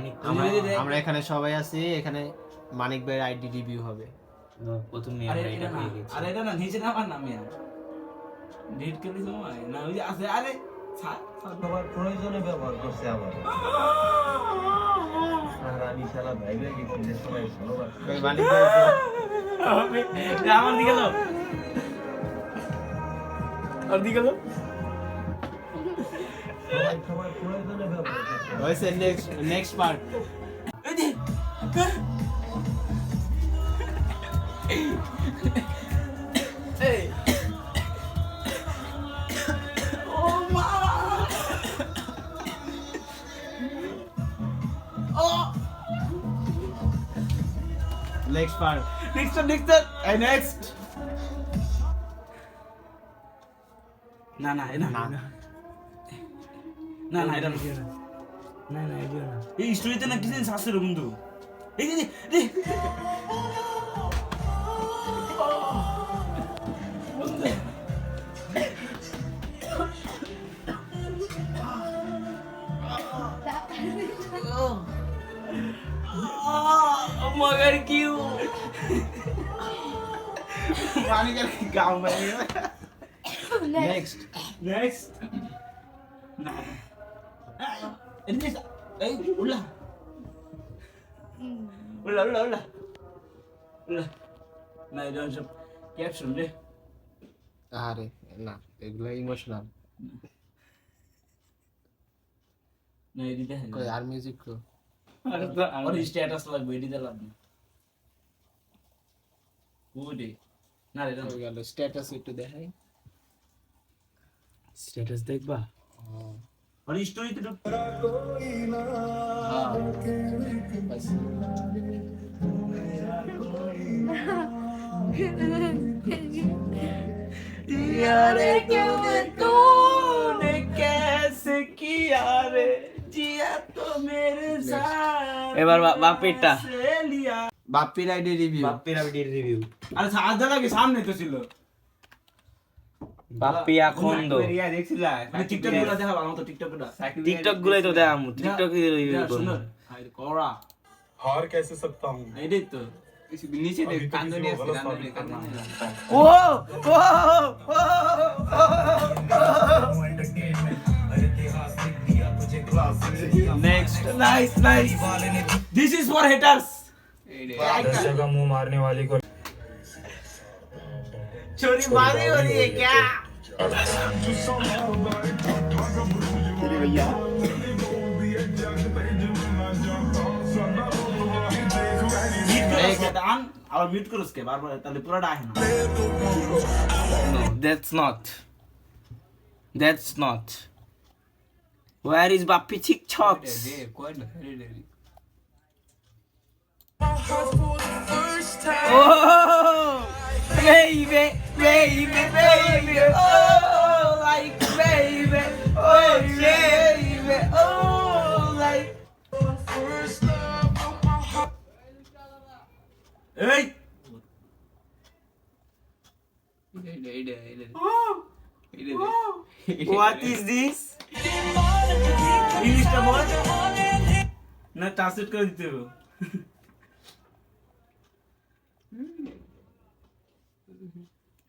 মানিক আমরা আমরা এখানে সবাই আছি এখানে মানিক ভাইয়ের আইডি রিভিউ হবে। প্রথমে আরে আমরা এটা না আরে এটা না নিচে নামার নামে ডিট করে সময় না ওই যে আছে আরে ছাড়। প্রয়োজনে ব্যবহার করছে আবার আমি গেছি যে মানিক ভাই আমার দিকে লো। আর দিকে হয়েছে নেক্সট নেক্সট পার্ট এই যে এই ও মা ও নেক্সট পার্ট নেক্সট নেক্সট এই নেক্সট না না এটা না। না না না এটা না না না এডিও না এই স্টোরিতে না কিছু শাস্ত্রের বন্ধু এই যে রে मगर क्यों पानी का गाँव में next next ini eh ulah ulah ulah ulah ulah nah itu langsung caption deh আরে না এগুলো ইমোশনাল nah ini deh কই আর মিউজিক কো और status lagu ini dalam udah nah itu কই গেল স্ট্যাটাস একটু দেখাই স্ট্যাটাস দেখবা और story itu হ্যাঁ পাইছি। यारे तूने तूने कैसे किया रे जिया तो मेरे साथ এবার বা- বাপিরটা से लिया বাপ্পির আইডি রিভিউ বাপ্পির আইডির রিভিউ আরে সাদা লাগে সামনে তো ছিল বাপ্পি আখন্দ মানে টিকটক গুলো দেখা ভালো মতো টিকটক গুলো টিকটক গুলোই তো দেখাম টিকটক রিভিউ যা, করবো সুন্দর আরে করা हार कैसे सकता हूँ এটাই তো নিচে দেখ কান্দনি আছে কান্দনি ও ও next nice nice this is for haters दर्शक का मुंह मारने वाली को छोरी मारी हो रही है क्या भैया और म्यूट करो उसके बार बार ताले पूरा डाहे ना that's not that's not where is Bapi चिक छॉक्स Oh, baby baby, baby, oh, like baby, oh, baby, oh, like. এই What is this? ইংলিশটা বল না ট্রান্সলেট করে দিতে হবে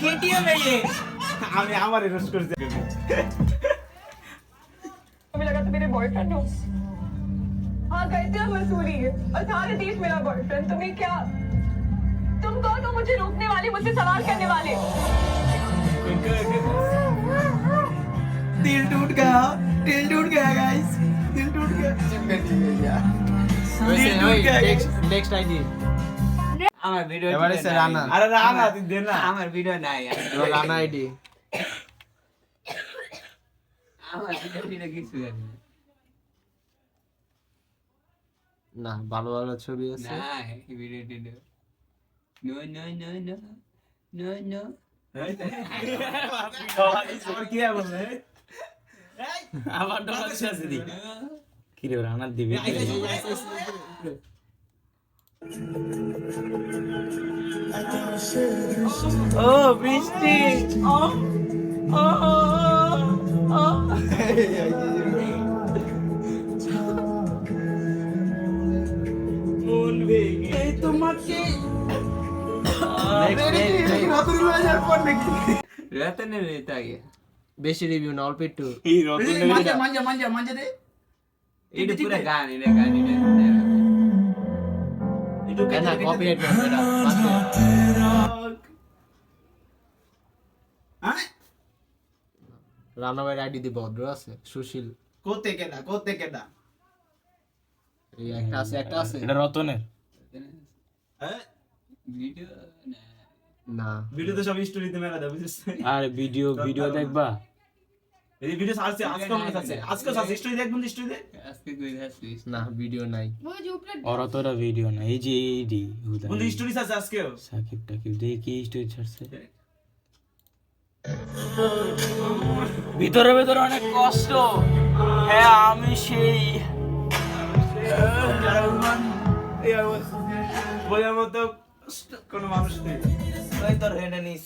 নাকি টিকটক ভালো সেই না টিকটক বল TikTok subscribe KTM guys, KTM, KTM guys, KTM है ये. আমি আমার রোস্ট করতে मुझे लगा था मेरे बॉयफ्रेंड हो हाँ गए थे हम मसूरी और था नीतीश मेरा बॉयफ्रेंड तुम्हें क्या तुम कौन हो मुझे रोकने वाले मुझसे सवाल करने वाले दिल टूट गया दिल टूट गया गाइस दिल टूट गया নেক্সট নেক্সট আইডি আমার ভিডিও এবারে সে রানা আরে রানা তুই দে না। আমার ভিডিও নাই রানা আইডি। আমার ভিডিও ভিডিও কিছু জানি না। ভালো ভালো ছবি আছে। না ভিডিও টিডিও no no no no no no আবার কি আর আবার ডলার আছে দি। কি রে রানার দিবি? ও বৃষ্টি ও ও ও মন ভেঙে তোমাকে রতনে রেতা গে বেশি রিভিউ না অল্প একটু এই রতন মাঞ্জা মাঞ্জা মাঞ্জা মাঞ্জা দে এটা পুরো গান এটা গান এটা একটু এ না কপিরাইট মারবে এটা মারবে। হ্যাঁ? রানাবাইয়ের আইডি দিয়ে ভদ্র আছে সুশীল। কোতে কেডা কোতে কেডা এই একটা আছে একটা আছে। এটা রতনের। হ্যাঁ? ভিডিও না। না ভিডিওতে সব স্টোরিতে মেলা দেয় বুঝছিস? আর ভিডিও ভিডিও দেখবা। এই ভিডিও সার্চে আজকে মনে আছে আজকে সার্চ স্টোরি দেখবেন স্টোরি দেখ আজকে কই আসছিস না ভিডিও নাই। ওরা তোরা ভিডিও না এই যে এই ডি বন্ধু স্টোরি আছে আজকেও। সাকিব টাকিব দেখি স্টোরি ছাড়ছে। ভিতরে ভিতরে অনেক কষ্ট। হ্যাঁ আমি সেই। এই মতো কোনো মানুষ নেই। তাই তোর হেডে নিস।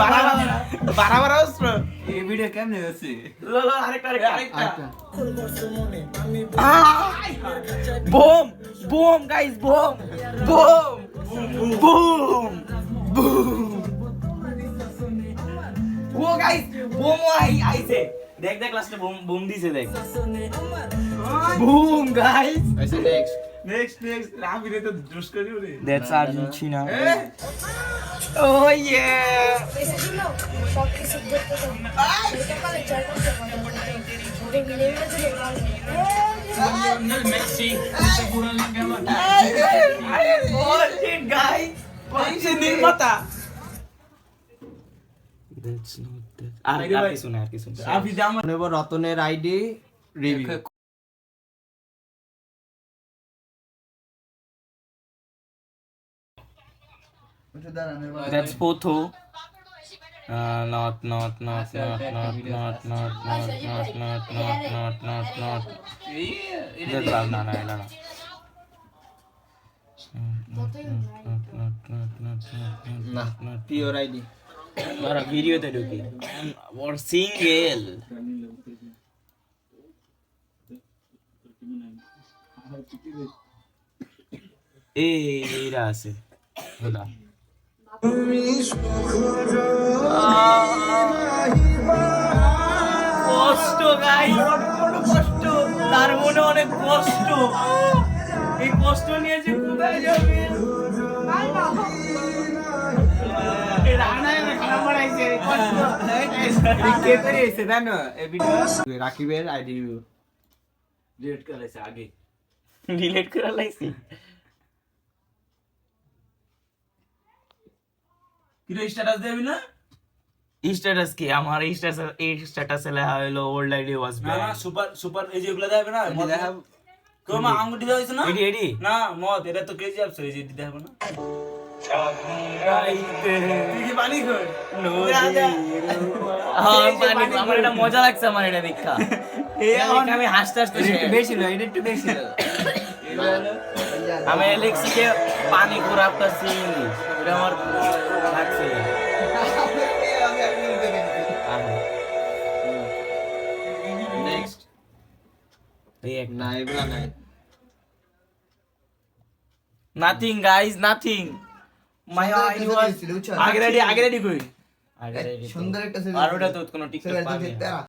বাড়া বাড়া অস্ত্র এই ভিডিও কেমনে হচ্ছে আরেকটা আরেকটা boom boom guys boom boom boom boom. ও গাইস বুম আই আইছে। দেখ দেখ লাস্টে বুম বুম দিছে দেখ। বুম গাইস আইছে নেক্সট নেক্সট নেক্সট রাফি রে তো জোশ করি রে that's Oh yeah. Lionel Messi. Bullshit, guy. Bullshit, নির্মাতা। That's not that. আর কি শুনে আর কি শুনে। আপনি আমার রতনের ID review That's Potho. Uh, not, not, not, not, not, not, not, not, not, not, not, not, not, not. That's all. No, no, no, no. না pure ID ওরা ভিডিওতে ঢুকি ওর সিঙ্গেল এই আছে ওরা কষ্ট গাই কষ্ট। তার মনে অনেক কষ্ট। এই কষ্ট নিয়ে যে কোথায় যাবে? করে রাকিবের আইডি রেড কালাইছে আগে। ডিলিট করে লাইছি কি রে স্ট্যাটাস দেবি না? স্ট্যাটাস কি? আমার স্ট্যাটাস এই স্ট্যাটাসে লেখা হলো ওল্ড আইডি ওয়াজ না না সুপার সুপার এই যেগুলো দেবে না মদ দেখাব কোমা আঙ্গুটি দেওয়া না? এডি এডি না মদ এটা তো কেজি আপস এই যে দিতে না। হ্যাঁ পানি আমার এটা মজা লাগছে আমার এটা দেখা। আমি হাসতে হাসতে বেশি লো এটা একটু বেশি আমি লিখছি যে পানি আপনার ইংলিশ এটা আমার লাগছে নেক্সট এই এক না এগুলা নাই। Nothing guys nothing my ID was আগে রেডি আগে রেডি কই? সুন্দর একটা আর ওটা তো কোনো টিকটক পাবে